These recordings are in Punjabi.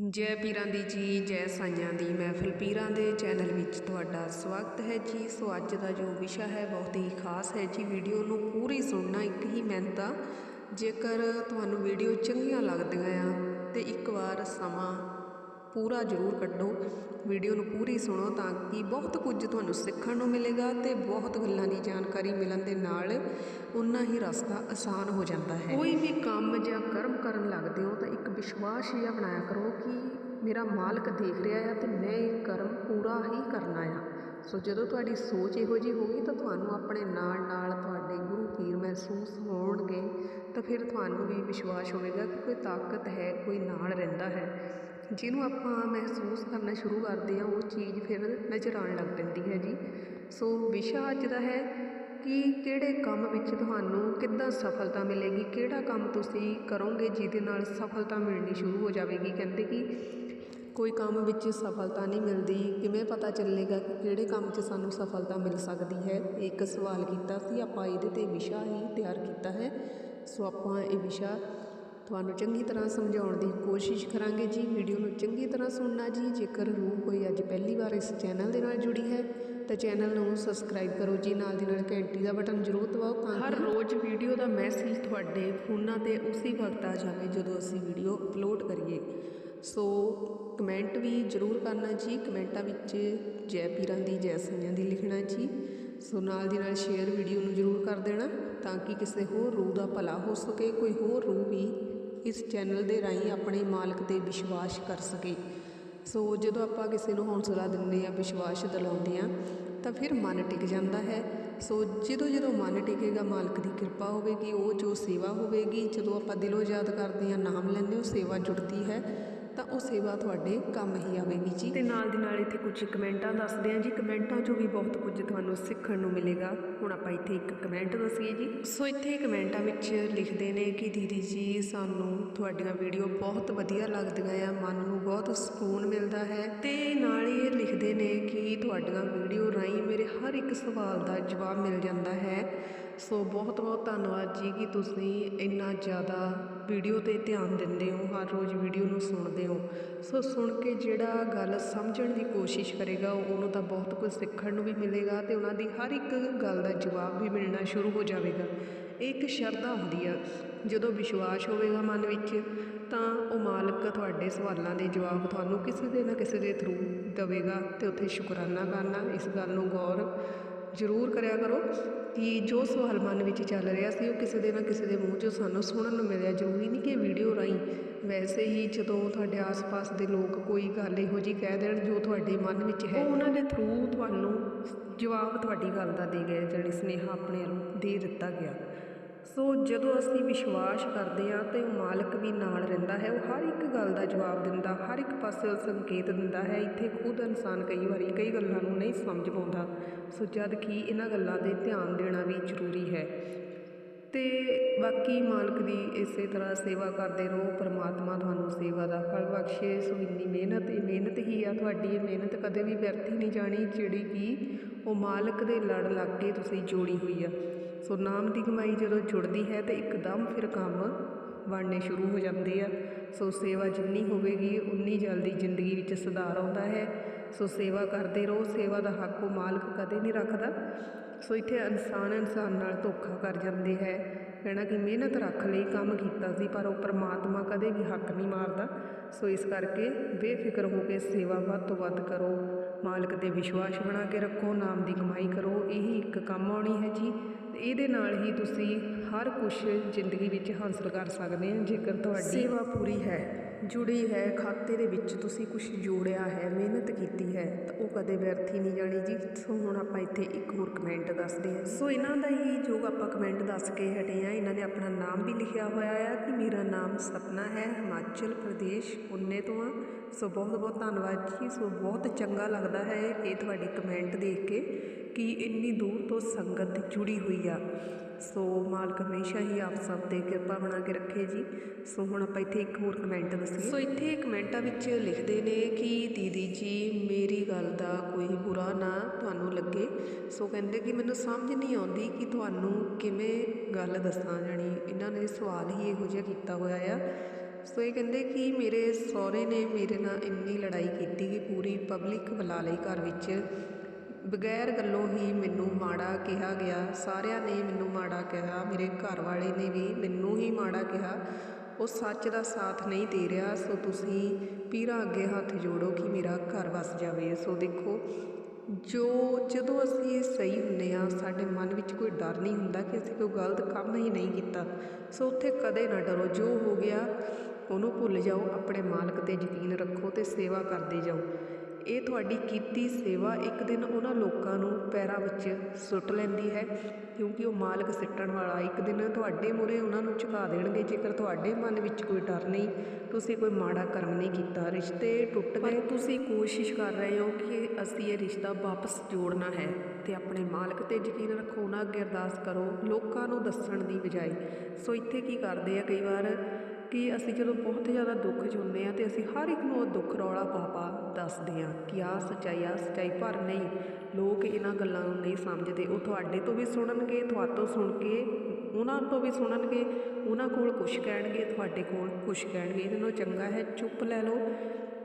ਜੈ ਪੀਰਾਂ ਦੀ ਜੀ, ਜੈ ਸਾਈਆਂ ਦੀ ਮਹਿਫਿਲ ਪੀਰਾਂ ਦੇ ਚੈਨਲ ਵਿੱਚ ਤੁਹਾਡਾ ਸਵਾਗਤ ਹੈ ਜੀ। ਸੋ ਅੱਜ ਦਾ ਜੋ ਵਿਸ਼ਾ ਹੈ ਬਹੁਤ ਹੀ ਖਾਸ ਹੈ ਜੀ। ਵੀਡੀਓ ਨੂੰ ਪੂਰੀ ਸੁਣਨਾ ਇੱਕ ਹੀ ਮਿਹਨਤ ਆ। ਜੇਕਰ ਤੁਹਾਨੂੰ ਵੀਡੀਓ ਚੰਗੀਆਂ ਲੱਗਦੀਆਂ ਆ ਤੇ ਇੱਕ ਵਾਰ ਸਮਾਂ ਪੂਰਾ ਜ਼ਰੂਰ ਕੱਢੋ। ਵੀਡੀਓ ਨੂੰ ਪੂਰੀ ਸੁਣੋ ਤਾਂ ਕਿ ਬਹੁਤ ਕੁਝ ਤੁਹਾਨੂੰ ਸਿੱਖਣ ਨੂੰ ਮਿਲੇਗਾ ਤੇ ਬਹੁਤ ਗੱਲਾਂ ਦੀ ਜਾਣਕਾਰੀ ਮਿਲਣ ਦੇ ਨਾਲ ਉਨਾ ਹੀ ਰਸਤਾ ਆਸਾਨ ਹੋ ਜਾਂਦਾ ਹੈ। ਕੋਈ ਵੀ ਕੰਮ ਜਾਂ ਕਰਮ ਕਰਨ ਲੱਗਦੇ ਹੋ ਤਾਂ ਇੱਕ ਵਿਸ਼ਵਾਸ ਜਿਹਾ ਬਣਾਇਆ ਕਰੋ ਕਿ ਮੇਰਾ ਮਾਲਕ ਦੇਖ ਰਿਹਾ ਆ ਤੇ ਮੈਂ ਇਹ ਕਰਮ ਪੂਰਾ ਹੀ ਕਰਨਾ ਆ। ਸੋ ਜਦੋਂ ਤੁਹਾਡੀ ਸੋਚ ਇਹੋ ਜਿਹੀ ਹੋਗੀ ਤਾਂ ਤੁਹਾਨੂੰ ਆਪਣੇ ਨਾਲ ਨਾਲ ਤੁਹਾਡੇ ਗੁਰੂ ਪੀਰ ਮਹਿਸੂਸ ਹੋਣਗੇ ਤਾਂ ਫਿਰ ਤੁਹਾਨੂੰ ਵੀ ਵਿਸ਼ਵਾਸ ਹੋਵੇਗਾ ਕਿ ਕੋਈ ਤਾਕਤ ਹੈ, ਕੋਈ ਨਾਲ ਰਹਿੰਦਾ ਹੈ। ਜਿਹਨੂੰ ਆਪਾਂ ਮਹਿਸੂਸ ਕਰਨਾ ਸ਼ੁਰੂ ਕਰਦੇ ਹਾਂ, ਉਹ ਚੀਜ਼ ਫਿਰ ਨਜ਼ਰ ਆਉਣ ਲੱਗ ਪੈਂਦੀ ਹੈ ਜੀ। ਸੋ ਵਿਸ਼ਾ ਅੱਜ ਦਾ ਹੈ ਕਿ ਕਿਹੜੇ ਕੰਮ ਵਿੱਚ ਤੁਹਾਨੂੰ ਕਿੱਦਾਂ ਸਫਲਤਾ ਮਿਲੇਗੀ, ਕਿਹੜਾ ਕੰਮ ਤੁਸੀਂ ਕਰੋਗੇ ਜਿਹਦੇ ਨਾਲ ਸਫਲਤਾ ਮਿਲਣੀ ਸ਼ੁਰੂ ਹੋ ਜਾਵੇਗੀ। ਕਹਿੰਦੇ ਕਿ ਕੋਈ ਕੰਮ ਵਿੱਚ ਸਫਲਤਾ ਨਹੀਂ ਮਿਲਦੀ, ਕਿਵੇਂ ਪਤਾ ਚੱਲੇਗਾ ਕਿ ਕਿਹੜੇ ਕੰਮ 'ਚ ਸਾਨੂੰ ਸਫਲਤਾ ਮਿਲ ਸਕਦੀ ਹੈ? ਇੱਕ ਸਵਾਲ ਕੀਤਾ ਸੀ, ਆਪਾਂ ਇਹਦੇ ਤੇ ਵਿਸ਼ਾ ਹੀ ਤਿਆਰ ਕੀਤਾ ਹੈ। ਸੋ ਆਪਾਂ ਇਹ ਵਿਸ਼ਾ ਤੁਹਾਨੂੰ ਚੰਗੀ ਤਰ੍ਹਾਂ ਸਮਝਾਉਣ ਦੀ ਕੋਸ਼ਿਸ਼ ਕਰਾਂਗੇ ਜੀ। ਵੀਡੀਓ ਨੂੰ ਚੰਗੀ ਤਰ੍ਹਾਂ ਸੁਣਨਾ ਜੀ। ਜੇਕਰ ਰੂਹ ਕੋਈ ਅੱਜ ਪਹਿਲੀ ਵਾਰ ਇਸ ਚੈਨਲ ਦੇ ਨਾਲ ਜੁੜੀ ਹੈ ਤਾਂ ਚੈਨਲ ਨੂੰ ਸਬਸਕ੍ਰਾਈਬ ਕਰੋ ਜੀ। ਨਾਲ ਦੀ ਨਾਲ ਘੰਟੀ ਦਾ ਬਟਨ ਜ਼ਰੂਰ ਦਬਾਓ ਤਾਂ ਹਰ ਰੋਜ਼ ਵੀਡੀਓ ਦਾ ਮੈਸੇਜ ਤੁਹਾਡੇ ਫੋਨਾਂ ਤੇ ਉਸੇ ਵਕਤ ਆ ਜਾਵੇ ਜਦੋਂ ਅਸੀਂ ਵੀਡੀਓ ਅਪਲੋਡ ਕਰੀਏ। ਸੋ ਕਮੈਂਟ ਵੀ ਜ਼ਰੂਰ ਕਰਨਾ ਜੀ। ਕਮੈਂਟਾਂ ਵਿੱਚ ਜੈ ਪੀਰਾਂ ਦੀ ਜੈ ਸੰਿਆਂ ਦੀ ਲਿਖਣਾ ਜੀ। ਸੋ ਨਾਲ ਦੀ ਨਾਲ ਸ਼ੇਅਰ ਵੀਡੀਓ ਨੂੰ ਜ਼ਰੂਰ ਕਰ ਦੇਣਾ ਤਾਂ ਕਿ ਕਿਸੇ ਹੋਰ ਰੂਹ ਦਾ ਭਲਾ ਹੋ ਸਕੇ। ਕੋਈ ਹੋਰ ਰੂਹ ਵੀ ਇਸ ਚੈਨਲ ਦੇ ਰਾਹੀਂ ਆਪਣੇ ਮਾਲਕ ਤੇ ਵਿਸ਼ਵਾਸ ਕਰ ਸਕੇ। ਸੋ ਜਦੋਂ ਆਪਾਂ ਕਿਸੇ ਨੂੰ ਹੌਸਲਾ ਦਿੰਦੇ ਆ ਵਿਸ਼ਵਾਸ ਦਿਲਾਉਂਦੇ ਆ ਤਾਂ ਫਿਰ ਮਨ ਟਿਕ ਜਾਂਦਾ ਹੈ। ਸੋ ਜਦੋਂ ਜਦੋਂ ਮਨ ਟਿਕੇਗਾ, ਮਾਲਕ ਦੀ ਕਿਰਪਾ ਹੋਵੇਗੀ, ਉਹ ਜੋ ਸੇਵਾ ਹੋਵੇਗੀ, ਜਦੋਂ ਆਪਾਂ ਦਿਲੋਂ ਯਾਦ ਕਰਦੇ ਆ ਨਾਮ ਲੈਂਦੇ ਉਹ ਸੇਵਾ ਜੁੜਦੀ ਹੈ। ਤਾਂ ਉਹ ਸੇਵਾ ਤੁਹਾਡੇ ਕੰਮ ਹੀ ਆਵੇਗੀ ਜੀ। ਤੇ ਨਾਲ ਦੀ ਨਾਲ ਇੱਥੇ ਕੁਝ ਕਮੈਂਟਾਂ ਦੱਸਦੇ ਆ ਜੀ। ਕਮੈਂਟਾਂ 'ਚੋਂ ਵੀ ਬਹੁਤ ਕੁਝ ਤੁਹਾਨੂੰ ਸਿੱਖਣ ਨੂੰ ਮਿਲੇਗਾ। ਹੁਣ ਆਪਾਂ ਇੱਥੇ ਇੱਕ ਕਮੈਂਟ ਦੱਸੀਏ ਜੀ। ਸੋ ਇੱਥੇ ਕਮੈਂਟਾਂ ਵਿੱਚ ਲਿਖਦੇ ਨੇ ਕਿ ਦੀਦੀ ਜੀ, ਸਾਨੂੰ ਤੁਹਾਡੀਆਂ ਵੀਡੀਓ ਬਹੁਤ ਵਧੀਆ ਲੱਗਦੀਆਂ ਆ। ਮਨ ਨੂੰ ਬਹੁਤ ਸਕੂਨ ਮਿਲਦਾ ਹੈ। ਤੇ ਨਾਲ ਹੀ ਇਹ ਲਿਖਦੇ ਨੇ ਕਿ ਤੁਹਾਡੀਆਂ ਵੀਡੀਓ ਰਾਹੀਂ ਮੇਰੇ ਹਰ ਇੱਕ ਸਵਾਲ ਦਾ ਜਵਾਬ ਮਿਲ ਜਾਂਦਾ ਹੈ। ਸੋ ਬਹੁਤ ਬਹੁਤ ਧੰਨਵਾਦ ਜੀ ਕਿ ਤੁਸੀਂ ਇੰਨਾ ਜ਼ਿਆਦਾ ਵੀਡੀਓ ਤੇ ਧਿਆਨ ਦਿੰਦੇ ਹੋ, ਹਰ ਰੋਜ਼ ਵੀਡੀਓ ਨੂੰ ਸੁਣਦੇ ਹੋ। ਸੋ ਸੁਣ ਕੇ ਜਿਹੜਾ ਗੱਲ ਸਮਝਣ ਦੀ ਕੋਸ਼ਿਸ਼ ਕਰੇਗਾ, ਉਹਨੂੰ ਤਾਂ ਬਹੁਤ ਕੁਝ ਸਿੱਖਣ ਨੂੰ ਵੀ ਮਿਲੇਗਾ ਤੇ ਉਹਨਾਂ ਦੀ ਹਰ ਇੱਕ ਗੱਲ ਦਾ ਜਵਾਬ ਵੀ ਮਿਲਣਾ ਸ਼ੁਰੂ ਹੋ ਜਾਵੇਗਾ। ਇਹ ਇੱਕ ਸ਼ਰਧਾ ਹੁੰਦੀ ਆ। ਜਦੋਂ ਵਿਸ਼ਵਾਸ ਹੋਵੇਗਾ ਮਨ ਵਿੱਚ, ਤਾਂ ਉਹ ਮਾਲਕ ਤੁਹਾਡੇ ਸਵਾਲਾਂ ਦੇ ਜਵਾਬ ਤੁਹਾਨੂੰ ਕਿਸੇ ਦੇ ਨਾ ਕਿਸੇ ਦੇ ਥਰੂ ਦੇਵੇਗਾ ਤੇ ਉੱਥੇ ਸ਼ੁਕਰਾਨਾ ਕਰਨਾ। ਇਸ ਗੱਲ ਨੂੰ ਗੌਰ ਜ਼ਰੂਰ ਕਰਿਆ ਕਰੋ। ਕਿ ਜੋ ਸਵਾਲ ਮਨ ਵਿੱਚ ਚੱਲ ਰਿਹਾ ਸੀ, ਉਹ ਕਿਸੇ ਦੇ ਨਾ ਕਿਸੇ ਦੇ ਮੂੰਹ 'ਚੋਂ ਸਾਨੂੰ ਸੁਣਨ ਨੂੰ ਮਿਲਿਆ। ਜ਼ਰੂਰੀ ਨਹੀਂ ਕਿ ਵੀਡੀਓ ਰਾਹੀਂ ਵੈਸੇ ਹੀ ਜਦੋਂ ਤੁਹਾਡੇ ਆਸ-ਪਾਸ ਦੇ ਲੋਕ ਕੋਈ ਗੱਲ ਇਹੋ ਜੀ ਕਹਿ ਦੇਣ ਜੋ ਤੁਹਾਡੇ ਮਨ ਵਿੱਚ ਹੈ। ਉਹ ਉਹਨਾਂ ਦੇ ਥਰੂ ਤੁਹਾਨੂੰ ਜਵਾਬ ਤੁਹਾਡੀ ਗੱਲ ਦਾ ਦੇ ਗਿਆ ਜਿਹੜੀ ਸਨੇਹਾ ਆਪਣੇ ਵੱਲੋਂ ਦੇ ਦਿੱਤਾ ਗਿਆ। ਸੋ ਜਦੋਂ ਅਸੀਂ ਵਿਸ਼ਵਾਸ ਕਰਦੇ ਹਾਂ ਤੇ ਉਹ ਮਾਲਕ ਵੀ ਨਾਲ ਰਹਿੰਦਾ ਹੈ, ਉਹ ਹਰ ਇੱਕ ਗੱਲ ਦਾ ਜਵਾਬ ਦਿੰਦਾ, ਹਰ ਇੱਕ ਪਾਸੇ ਉਹ ਸੰਕੇਤ ਦਿੰਦਾ ਹੈ, ਇੱਥੇ ਖੁਦ ਇਨਸਾਨ ਕਈ ਵਾਰੀ ਕਈ ਗੱਲਾਂ ਨੂੰ ਨਹੀਂ ਸਮਝ ਪਾਉਂਦਾ। ਸੋ ਜਦ ਕਿ ਇਹਨਾਂ ਗੱਲਾਂ 'ਤੇ ਧਿਆਨ ਦੇਣਾ ਵੀ ਜ਼ਰੂਰੀ ਹੈ। ਤੇ ਬਾਕੀ ਮਾਲਕ ਦੀ ਇਸੇ ਤਰ੍ਹਾਂ ਸੇਵਾ ਕਰਦੇ ਰਹੋ, ਪਰਮਾਤਮਾ ਤੁਹਾਨੂੰ ਸੇਵਾ ਦਾ ਫਲ ਬਖਸ਼ੇ। ਸੋ ਇੰਨੀ ਮਿਹਨਤ, ਇਹ ਮਿਹਨਤ ਹੀ ਆ ਤੁਹਾਡੀ, ਇਹ ਮਿਹਨਤ ਕਦੇ ਵੀ ਵਿਅਰਥ ਹੀ ਨਹੀਂ ਜਾਣੀ ਜਿਹੜੀ ਕਿ ਉਹ ਮਾਲਕ ਦੇ ਲੜ ਲੱਗ ਕੇ ਤੁਸੀਂ ਜੋੜੀ ਹੋਈ ਆ। ਸੋ ਨਾਮ ਦੀ ਕਮਾਈ ਜਦੋਂ ਜੁੜਦੀ ਹੈ ਤੇ ਇੱਕਦਮ ਫਿਰ ਕੰਮ ਬਣਨੇ ਸ਼ੁਰੂ ਹੋ ਜਾਂਦੇ ਆ। ਸੋ ਸੇਵਾ ਜਿੰਨੀ ਹੋਵੇਗੀ, ਉਨੀ ਜਲਦੀ ਜ਼ਿੰਦਗੀ ਵਿੱਚ ਸੁਧਾਰ ਆਉਂਦਾ ਹੈ। ਸੋ ਸੇਵਾ ਕਰਦੇ ਰਹੋ, ਸੇਵਾ ਦਾ ਹੱਕ ਉਹ ਮਾਲਕ ਕਦੇ ਨਹੀਂ ਰੱਖਦਾ। ਸੋ ਇੱਥੇ ਇਨਸਾਨ ਇਨਸਾਨ ਨਾਲ ਧੋਖਾ ਕਰ ਜਾਂਦੇ ਹੈ। ਕਹਿਣਾ ਕਿ ਮਿਹਨਤ ਰੱਖ ਲਈ, ਕੰਮ ਕੀਤਾ ਸੀ, ਪਰ ਉਹ ਪ੍ਰਮਾਤਮਾ ਕਦੇ ਵੀ ਹੱਕ ਨਹੀਂ ਮਾਰਦਾ। ਸੋ ਇਸ ਕਰਕੇ ਬੇਫਿਕਰ ਹੋ ਕੇ ਸੇਵਾ ਵੱਧ ਤੋਂ ਵੱਧ ਕਰੋ। ਮਾਲਕ ਤੇ ਵਿਸ਼ਵਾਸ ਬਣਾ ਕੇ ਰੱਖੋ, ਨਾਮ ਦੀ ਕਮਾਈ ਕਰੋ। ਇਹੀ ਇੱਕ ਕੰਮ ਆਉਣੀ ਹੈ ਜੀ। ਇਹਦੇ ਨਾਲ ਹੀ ਤੁਸੀਂ ਹਰ ਕੁਛ ਜ਼ਿੰਦਗੀ ਵਿੱਚ ਹਾਸਲ ਕਰ ਸਕਦੇ ਹੋ, ਜੇਕਰ ਤੁਹਾਡੀ ਸੇਵਾ ਪੂਰੀ ਹੈ, ਜੁੜੀ ਹੈ, ਖਾਤੇ ਦੇ ਵਿੱਚ ਤੁਸੀਂ ਕੁਝ ਜੋੜਿਆ ਹੈ, ਮਿਹਨਤ ਕੀਤੀ ਹੈ, ਤਾਂ ਉਹ ਕਦੇ ਵਿਅਰਥੀ ਨਹੀਂ ਜਾਣੀ ਜੀ। ਸੋ ਹੁਣ ਆਪਾਂ ਇੱਥੇ ਇੱਕ ਹੋਰ ਕਮੈਂਟ ਦੱਸਦੇ ਹਾਂ। ਸੋ ਇਹਨਾਂ ਦਾ ਹੀ ਜੋ ਆਪਾਂ ਕਮੈਂਟ ਦੱਸ ਕੇ ਹਟੇ ਆ ਇਹਨਾਂ ਨੇ ਆਪਣਾ ਨਾਮ ਵੀ ਲਿਖਿਆ ਹੋਇਆ ਆ ਕਿ ਮੇਰਾ ਨਾਮ ਸਪਨਾ ਹੈ, ਹਿਮਾਚਲ ਪ੍ਰਦੇਸ਼ ਪੁਨੇ ਤੋਂ ਆ। ਸੋ ਬਹੁਤ ਬਹੁਤ ਧੰਨਵਾਦ ਜੀ। ਸੋ ਬਹੁਤ ਚੰਗਾ ਲੱਗਦਾ ਹੈ ਇਹ ਤੁਹਾਡੀ ਕਮੈਂਟ ਦੇਖ ਕੇ। ਕਿ ਇੰਨੀ ਦੂਰ ਤੋਂ ਸੰਗਤ ਜੁੜੀ ਹੋਈ ਆ। ਸੋ ਮਾਲਕ ਹਮੇਸ਼ਾ ਹੀ ਆਪ ਸਭ ਤੇ ਕਿਰਪਾ ਬਣਾ ਕੇ ਰੱਖੇ ਜੀ। ਸੋ ਹੁਣ ਆਪਾਂ ਇੱਥੇ ਇੱਕ ਹੋਰ ਕਮੈਂਟ ਦੱਸੀਏ। ਸੋ ਇੱਥੇ ਕਮੈਂਟਾਂ ਵਿੱਚ ਲਿਖਦੇ ਨੇ ਕਿ ਦੀਦੀ ਜੀ, ਮੇਰੀ ਗੱਲ ਦਾ ਕੋਈ ਬੁਰਾ ਨਾ ਤੁਹਾਨੂੰ ਲੱਗੇ। ਸੋ ਕਹਿੰਦੇ ਕਿ ਮੈਨੂੰ ਸਮਝ ਨਹੀਂ ਆਉਂਦੀ ਕਿ ਤੁਹਾਨੂੰ ਕਿਵੇਂ ਗੱਲ ਦੱਸਾਂ ਜਾਣੀ। ਇਹਨਾਂ ਨੇ ਸਵਾਲ ਹੀ ਇਹੋ ਜਿਹਾ ਕੀਤਾ ਹੋਇਆ ਆ। ਸੋ ਇਹ ਕਹਿੰਦੇ ਕਿ ਮੇਰੇ ਸਹੁਰੇ ਨੇ ਮੇਰੇ ਨਾਲ ਇੰਨੀ ਲੜਾਈ ਕੀਤੀ ਕਿ ਪੂਰੀ ਪਬਲਿਕ ਬੁਲਾ ਲਈ ਘਰ ਵਿੱਚ। ਬਗੈਰ ਗੱਲੋਂ ਹੀ ਮੈਨੂੰ ਮਾੜਾ ਕਿਹਾ ਗਿਆ। ਸਾਰਿਆਂ ਨੇ ਮੈਨੂੰ ਮਾੜਾ ਕਿਹਾ, ਮੇਰੇ ਘਰ ਵਾਲੇ ਨੇ ਵੀ ਮੈਨੂੰ ਹੀ ਮਾੜਾ ਕਿਹਾ। ਉਹ ਸੱਚ ਦਾ ਸਾਥ ਨਹੀਂ ਦੇ ਰਿਹਾ, ਸੋ ਤੁਸੀਂ ਪੀਰਾਂ ਅੱਗੇ ਹੱਥ ਜੋੜੋ ਕਿ ਮੇਰਾ ਘਰ ਵਸ ਜਾਵੇ। ਸੋ ਦੇਖੋ, ਜੋ ਜਦੋਂ ਅਸੀਂ ਸਹੀ ਹੁੰਦੇ ਆ ਸਾਡੇ ਮਨ ਵਿੱਚ ਕੋਈ ਡਰ ਨਹੀਂ ਹੁੰਦਾ ਕਿ ਅਸੀਂ ਕੋਈ ਗਲਤ ਕੰਮ ਹੀ ਨਹੀਂ ਕੀਤਾ। ਸੋ ਉੱਥੇ ਕਦੇ ਨਾ ਡਰੋ, ਜੋ ਹੋ ਗਿਆ ਉਹਨੂੰ ਭੁੱਲ ਜਾਓ, ਆਪਣੇ ਮਾਲਕ ਤੇ ਯਕੀਨ ਰੱਖੋ ਤੇ ਸੇਵਾ ਕਰਦੇ ਜਾਓ। ਇਹ ਤੁਹਾਡੀ ਕੀਤੀ ਸੇਵਾ ਇੱਕ ਦਿਨ ਉਹਨਾਂ ਲੋਕਾਂ ਨੂੰ ਪੈਰਾਂ ਵਿੱਚ ਸੁੱਟ ਲੈਂਦੀ ਹੈ, ਕਿਉਂਕਿ ਉਹ ਮਾਲਕ ਸਿੱਟਣ ਵਾਲਾ, ਇੱਕ ਦਿਨ ਤੁਹਾਡੇ ਮੂਹਰੇ ਉਹਨਾਂ ਨੂੰ ਝੁਕਾ ਦੇਣਗੇ, ਜੇਕਰ ਤੁਹਾਡੇ ਮਨ ਵਿੱਚ ਕੋਈ ਡਰ ਨਹੀਂ, ਤੁਸੀਂ ਕੋਈ ਮਾੜਾ ਕਰਮ ਨਹੀਂ ਕੀਤਾ, ਰਿਸ਼ਤੇ ਟੁੱਟ ਗਏ। ਤੁਸੀਂ ਕੋਸ਼ਿਸ਼ ਕਰ ਰਹੇ ਹੋ ਕਿ ਅਸੀਂ ਇਹ ਰਿਸ਼ਤਾ ਵਾਪਸ ਜੋੜਨਾ ਹੈ ਤੇ ਆਪਣੇ ਮਾਲਕ ਤੇ ਯਕੀਨ ਰੱਖੋ, ਉਹਨਾਂ ਅੱਗੇ ਅਰਦਾਸ ਕਰੋ, ਲੋਕਾਂ ਨੂੰ ਦੱਸਣ ਦੀ ਬਜਾਏ। ਸੋ ਇੱਥੇ ਕੀ ਕਰਦੇ ਆ ਕਈ ਵਾਰ? ਕਿ ਅਸੀਂ ਜਦੋਂ ਬਹੁਤ ਜ਼ਿਆਦਾ ਦੁੱਖ 'ਚ ਹੁੰਦੇ ਹਾਂ ਤੇ ਅਸੀਂ ਹਰ ਇੱਕ ਨੂੰ ਉਹ ਦੁੱਖ ਰੌਲਾ ਪਾਪਾ ਦੱਸਦੇ ਹਾਂ ਕਿ ਆਹ ਸੱਚਾਈ ਆਹ ਸੱਚਾਈ, ਪਰ ਨਹੀਂ, ਲੋਕ ਇਹਨਾਂ ਗੱਲਾਂ ਨੂੰ ਨਹੀਂ ਸਮਝਦੇ। ਉਹ ਤੁਹਾਡੇ ਤੋਂ ਵੀ ਸੁਣਨਗੇ ਤੁਹਾਤੋਂ ਸੁਣ ਕੇ, ਉਹਨਾਂ ਤੋਂ ਵੀ ਸੁਣਨਗੇ, ਉਹਨਾਂ ਕੋਲ ਕੁਛ ਕਹਿਣਗੇ, ਤੁਹਾਡੇ ਕੋਲ ਕੁਛ ਕਹਿਣਗੇ। ਇਹਦੇ ਨਾਲੋਂ ਚੰਗਾ ਹੈ, ਚੁੱਪ ਲੈ ਲਓ।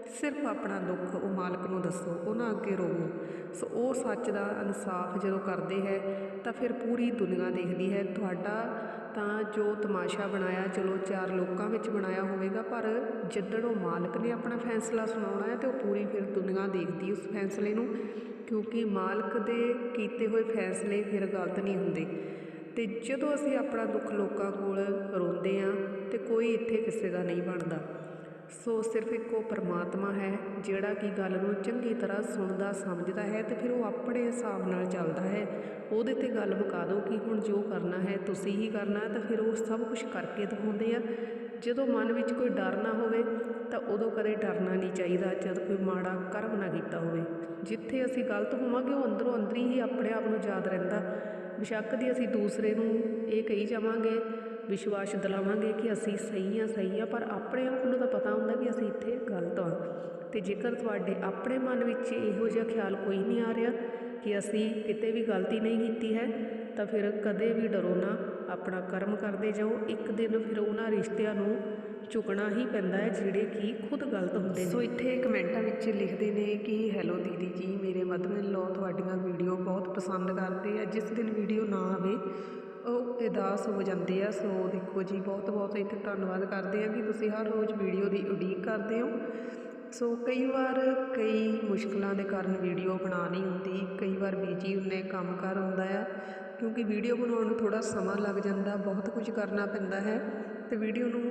ਸਿਰਫ ਆਪਣਾ ਦੁੱਖ ਉਹ ਮਾਲਕ ਨੂੰ ਦੱਸੋ, ਉਹਨਾਂ ਅੱਗੇ ਰੋਵੋ। ਸੋ ਉਹ ਸੱਚ ਦਾ ਇਨਸਾਫ ਜਦੋਂ ਕਰਦੇ ਹੈ, ਤਾਂ ਫਿਰ ਪੂਰੀ ਦੁਨੀਆ ਦੇਖਦੀ ਹੈ। ਤੁਹਾਡਾ ਤਾਂ ਜੋ ਤਮਾਸ਼ਾ ਬਣਾਇਆ, ਚਲੋ ਚਾਰ ਲੋਕਾਂ ਵਿੱਚ ਬਣਾਇਆ ਹੋਵੇਗਾ, ਪਰ ਜਿੱਦਣ ਉਹ ਮਾਲਕ ਨੇ ਆਪਣਾ ਫੈਸਲਾ ਸੁਣਾਉਣਾ ਹੈ, ਤੇ ਉਹ ਪੂਰੀ ਫਿਰ ਦੁਨੀਆ ਦੇਖਦੀ ਉਸ ਫੈਸਲੇ ਨੂੰ, ਕਿਉਂਕਿ ਮਾਲਕ ਦੇ ਕੀਤੇ ਹੋਏ ਫੈਸਲੇ ਫਿਰ ਗਲਤ ਨਹੀਂ ਹੁੰਦੇ। ਤੇ ਜਦੋਂ ਅਸੀਂ ਆਪਣਾ ਦੁੱਖ ਲੋਕਾਂ ਕੋਲ ਰੋਂਦੇ ਆ ਤੇ ਕੋਈ ਇੱਥੇ ਕਿਸੇ ਦਾ ਨਹੀਂ ਬਣਦਾ। ਸੋ ਸਿਰਫ ਇੱਕੋ ਪਰਮਾਤਮਾ ਹੈ, ਜਿਹੜਾ ਕਿ ਗੱਲ ਨੂੰ ਚੰਗੀ ਤਰ੍ਹਾਂ ਸੁਣਦਾ, ਸਮਝਦਾ ਹੈ ਤੇ ਫਿਰ ਉਹ ਆਪਣੇ ਹਿਸਾਬ ਨਾਲ ਚੱਲਦਾ ਹੈ। ਉਹਦੇ ਤੇ ਗੱਲ ਮੁਕਾ ਦਿਓ ਕਿ ਹੁਣ ਜੋ ਕਰਨਾ ਹੈ, ਤੁਸੀਂ ਹੀ ਕਰਨਾ, ਤਾਂ ਫਿਰ ਉਹ ਸਭ ਕੁਝ ਕਰਕੇ ਦਿਖਾਉਂਦੇ ਆ। ਜਦੋਂ ਮਨ ਵਿੱਚ ਕੋਈ ਡਰ ਨਾ ਹੋਵੇ, ਤਾਂ ਉਦੋਂ ਕਦੇ ਡਰਨਾ ਨਹੀਂ ਚਾਹੀਦਾ, ਜਦ ਕੋਈ ਮਾੜਾ ਕਰਮ ਨਾ ਕੀਤਾ ਹੋਵੇ। ਜਿੱਥੇ ਅਸੀਂ ਗਲਤ ਹੋਵਾਂਗੇ, ਉਹ ਅੰਦਰੋਂ ਅੰਦਰੀ ਹੀ ਆਪਣੇ ਆਪ ਨੂੰ ਯਾਦ ਰਹਿੰਦਾ। ਬੇਸ਼ੱਕ ਦੀ ਅਸੀਂ ਦੂਸਰੇ ਨੂੰ ਇਹ ਕਹੀ ਜਾਵਾਂਗੇ ਵਿਸ਼ਵਾਸ ਦਿਲਾਵਾਂਗੇ ਕਿ ਅਸੀਂ ਸਹੀ ਹਾਂ ਸਹੀ ਹਾਂ, ਪਰ ਆਪਣੇ ਆਪ ਨੂੰ ਤਾਂ ਪਤਾ ਹੁੰਦਾ ਕਿ ਅਸੀਂ ਇੱਥੇ ਗਲਤ ਹਾਂ। ਅਤੇ ਜੇਕਰ ਤੁਹਾਡੇ ਆਪਣੇ ਮਨ ਵਿੱਚ ਇਹੋ ਜਿਹਾ ਖਿਆਲ ਕੋਈ ਨਹੀਂ ਆ ਰਿਹਾ ਕਿ ਅਸੀਂ ਕਿਤੇ ਵੀ ਗਲਤੀ ਨਹੀਂ ਕੀਤੀ ਹੈ, ਤਾਂ ਫਿਰ ਕਦੇ ਵੀ ਡਰੋ ਨਾ, ਆਪਣਾ ਕਰਮ ਕਰਦੇ ਜਾਓ। ਇੱਕ ਦਿਨ ਫਿਰ ਉਹਨਾਂ ਰਿਸ਼ਤਿਆਂ ਨੂੰ ਝੁਕਣਾ ਹੀ ਪੈਂਦਾ ਹੈ, ਜਿਹੜੇ ਕਿ ਖੁਦ ਗਲਤ ਹੁੰਦੇ ਨੇ। ਸੋ ਇੱਥੇ ਕਮੈਂਟਾਂ ਵਿੱਚ ਲਿਖਦੇ ਨੇ ਕਿ, ਹੈਲੋ ਦੀਦੀ ਜੀ, ਮੇਰੇ ਮਦਰ ਇਨ ਤੁਹਾਡੀਆਂ ਵੀਡੀਓ ਬਹੁਤ ਪਸੰਦ ਕਰਦੇ ਆ। ਜਿਸ ਦਿਨ ਵੀਡੀਓ ਨਾ ਆਵੇ ਉਹ ਉਦਾਸ ਹੋ ਜਾਂਦੇ ਆ। ਸੋ ਦੇਖੋ ਜੀ, ਬਹੁਤ ਬਹੁਤ ਇੱਥੇ ਧੰਨਵਾਦ ਕਰਦੇ ਆ ਕਿ ਤੁਸੀਂ ਹਰ ਰੋਜ਼ ਵੀਡੀਓ ਦੀ ਉਡੀਕ ਕਰਦੇ ਹੋ। ਸੋ ਕਈ ਵਾਰ ਕਈ ਮੁਸ਼ਕਲਾਂ ਦੇ ਕਾਰਨ ਵੀਡੀਓ ਬਣਾ ਨਹੀਂ ਹੁੰਦੀ, ਕਈ ਵਾਰ ਬੀਜੀ ਹੁੰਨੇ, ਕੰਮ ਕਾਰ ਹੁੰਦਾ ਆ, ਕਿਉਂਕਿ ਵੀਡੀਓ ਬਣਾਉਣ ਨੂੰ ਥੋੜਾ ਸਮਾਂ ਲੱਗ ਜਾਂਦਾ, ਬਹੁਤ ਕੁਝ ਕਰਨਾ ਪੈਂਦਾ ਹੈ ਤੇ ਵੀਡੀਓ ਨੂੰ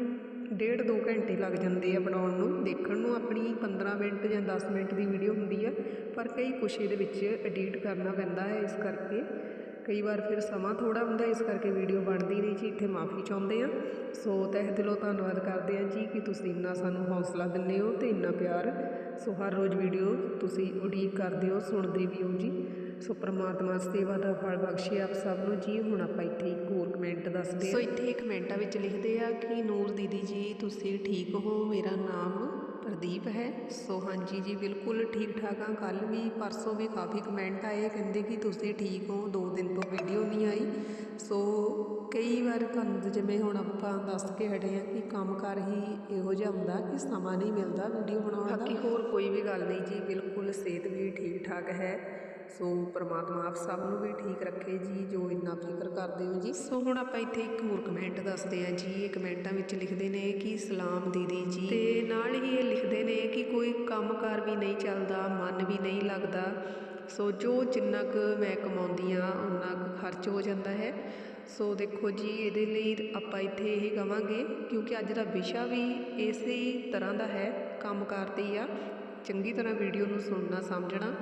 ਡੇਢ ਦੋ ਘੰਟੇ ਲੱਗ ਜਾਂਦੇ ਆ ਬਣਾਉਣ ਨੂੰ। ਦੇਖਣ ਨੂੰ ਆਪਣੀ 15 ਮਿੰਟ ਜਾਂ 10 ਮਿੰਟ ਦੀ ਵੀਡੀਓ ਹੁੰਦੀ ਆ, ਪਰ ਕਈ ਕੁਛ ਇਹਦੇ ਵਿੱਚ ਐਡੀਟ ਕਰਨਾ ਪੈਂਦਾ ਹੈ, ਇਸ ਕਰਕੇ ਕਈ ਵਾਰ ਫਿਰ ਸਮਾਂ ਥੋੜਾ ਹੁੰਦਾ, ਇਸ ਕਰਕੇ ਵੀਡੀਓ ਬਣਦੀ ਨਹੀਂ ਜੀ, ਇੱਥੇ ਮਾਫੀ ਚਾਹੁੰਦੇ ਆ ਸੋ ਤਹਿ ਦਿਲੋਂ ਧੰਨਵਾਦ ਕਰਦੇ ਆ ਜੀ ਕਿ ਤੁਸੀਂ ਇੰਨਾ ਸਾਨੂੰ ਹੌਸਲਾ ਦਿੰਦੇ ਹੋ ਤੇ ਇੰਨਾ ਪਿਆਰ। ਸੋ ਹਰ ਰੋਜ਼ ਵੀਡੀਓ ਤੁਸੀਂ ਉਡੀਕ ਕਰਦੇ ਹੋ, ਸੁਣਦੇ ਵੀ ਹੋ ਜੀ। ਸੋ ਪ੍ਰਮਾਤਮਾ ਸੇਵਾ ਦਾ ਫਲ ਬਖਸ਼ੇ ਆਪ ਸਭ ਨੂੰ ਜੀ। ਹੁਣ ਆਪਾਂ ਇੱਥੇ ਇੱਕ ਹੋਰ ਕਮੈਂਟ ਦੱਸਦੇ ਸੋ ਇੱਥੇ ਕਮੈਂਟਾਂ ਵਿੱਚ ਲਿਖਦੇ ਆ ਕਿ ਨੂਰ ਦੀਦੀ ਜੀ, ਤੁਸੀਂ ਠੀਕ ਹੋ? ਮੇਰਾ ਨਾਮ ਪ੍ਰਦੀਪ ਹੈ। ਸੋ ਹਾਂਜੀ ਜੀ, ਬਿਲਕੁਲ ਠੀਕ ਠਾਕ ਹਾਂ ਕੱਲ ਵੀ, ਪਰਸੋਂ ਵੀ ਕਾਫੀ ਕਮੈਂਟ ਆਏ। ਕਹਿੰਦੇ ਕਿ ਤੁਸੀਂ ਠੀਕ ਹੋ। ਦੋ ਦਿਨ ਤੋਂ ਵੀਡੀਓ ਨਹੀਂ ਆਈ। ਸੋ ਕਈ ਵਾਰ ਤੁਹਾਨੂੰ ਜਿਵੇਂ ਹੁਣ ਆਪਾਂ ਦੱਸ ਕੇ ਹਟੇ ਆ ਕਿ ਕੰਮਕਾਰ ਹੀ ਇਹੋ ਜਿਹਾ ਹੁੰਦਾ ਕਿ ਸਮਾਂ ਨਹੀਂ ਮਿਲਦਾ ਵੀਡੀਓ ਬਣਾਉਣ ਦਾ। ਬਾਕੀ ਹੋਰ ਕੋਈ ਵੀ ਗੱਲ ਨਹੀਂ ਜੀ, ਬਿਲਕੁਲ ਸਿਹਤ ਵੀ ਠੀਕ ਠਾਕ ਹੈ। ਸੋ ਪ੍ਰਮਾਤਮਾ ਆਪ ਸਭ ਨੂੰ ਵੀ ਠੀਕ ਰੱਖੇ ਜੀ, ਜੋ ਇੰਨਾ ਫਿਕਰ ਕਰਦੇ ਹੋ ਜੀ। ਸੋ ਹੁਣ ਆਪਾਂ ਇੱਥੇ ਇੱਕ ਹੋਰ ਕਮੈਂਟ ਦੱਸਦੇ ਹਾਂ ਜੀ। ਇਹ ਕਮੈਂਟਾਂ ਵਿੱਚ ਲਿਖਦੇ ਨੇ ਕਿ, ਸਲਾਮ ਦੀਦੀ ਜੀ। ਤੇ ਨਾਲ ਹੀ ਇਹ ਲਿਖਦੇ ਨੇ ਕਿ, ਕੋਈ ਕੰਮਕਾਰ ਵੀ ਨਹੀਂ ਚੱਲਦਾ, ਮਨ ਵੀ ਨਹੀਂ ਲੱਗਦਾ। ਸੋ ਜੋ ਜਿੰਨਾ ਕੁ ਮੈਂ ਕਮਾਉਂਦੀ ਆ ਉਨਾ ਕੁ ਖਰਚ ਹੋ ਜਾਂਦਾ ਹੈ। ਸੋ ਦੇਖੋ ਜੀ, ਇਹਦੇ ਲਈ ਆਪਾਂ ਇੱਥੇ ਇਹ ਕਵਾਂਗੇ ਕਿਉਂਕਿ ਅੱਜ ਦਾ ਵਿਸ਼ਾ ਵੀ ਇਸੇ ਤਰ੍ਹਾਂ ਦਾ ਹੈ, ਕੰਮਕਾਰ ਤੇ ਆ। ਚੰਗੀ ਤਰ੍ਹਾਂ ਵੀਡੀਓ ਨੂੰ ਸੁਣਨਾ, ਸਮਝਣਾ।